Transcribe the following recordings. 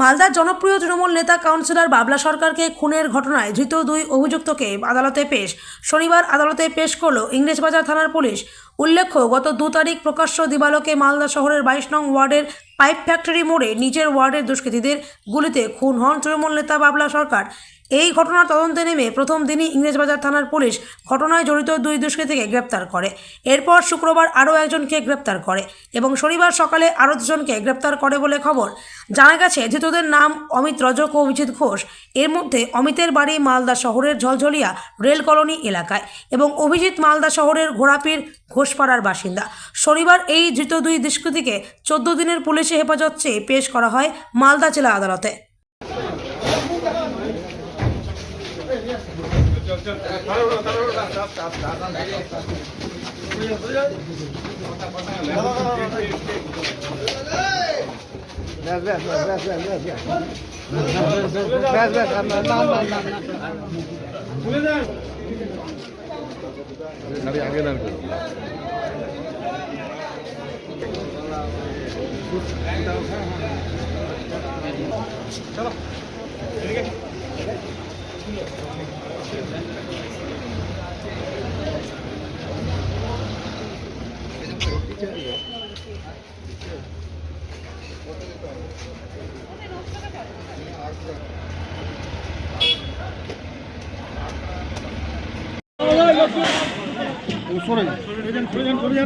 মালদার জনপ্রিয় তৃণমূল নেতা কাউন্সিলর বাবলা সরকারকে খুনের ঘটনায় ধৃত দুই অভিযুক্তকে আদালতে পেশ। শনিবার আদালতে পেশ করল ইংরেজবাজার থানার পুলিশ। উল্লেখ্য, গত দু তারিখ প্রকাশ্য দিবালকে মালদা শহরের বাইশ নং ওয়ার্ডের পাইপ ফ্যাক্টরি মোড়ে নিজের ওয়ার্ডের দুষ্কৃতীদের গুলিতে খুন হন তৃণমূল নেতা বাবলা সরকার। এই ঘটনার তদন্তে নেমে প্রথম দিনই ইংরেজবাজার থানার পুলিশ ঘটনায় জড়িত দুই দুষ্কৃতীকে গ্রেপ্তার করে। এরপর শুক্রবার আরও একজনকে গ্রেপ্তার করে এবং শনিবার সকালে আরও দুজনকে গ্রেপ্তার করে বলে খবর। জানা গেছে, ধৃতদের নাম অমিত রজক ও অভিজিৎ ঘোষ। এর মধ্যে অমিতের বাড়ি মালদা শহরের ঝলঝলিয়া রেল কলোনি এলাকায় এবং অভিজিৎ মালদা শহরের ঘোড়াপির ঘোষপাড়ার বাসিন্দা। শনিবার এই ধৃত দুই দুষ্কৃতীকে চোদ্দ দিনের পুলিশি পুলিশে হেফাজত চেয়ে পেশ করা হয় মালদা জেলা আদালতে। আগে 走了，走了，了，走了，走了，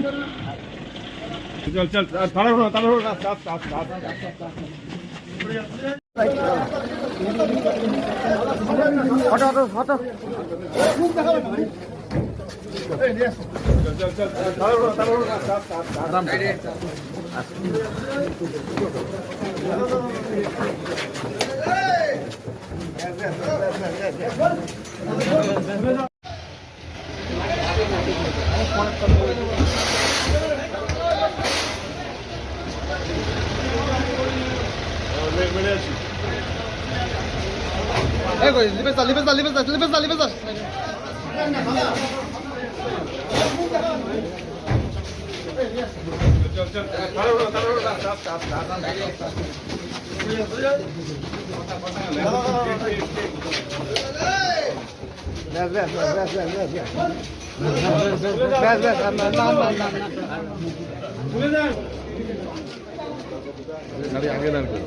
走了，চল চল তাড়াহুড়ো তাড়াহুড়ো রাস্তা রাস্তা রাস্তা হটো হটো হটো আরাম ব্যাস ব্যাস ব্যাস ব্যাস ব্যাস ব্যাস ব্যাস ব্যাস না না না না গাড়ি আগে দাঁড়বে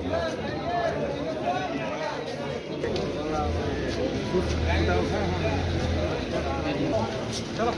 চলো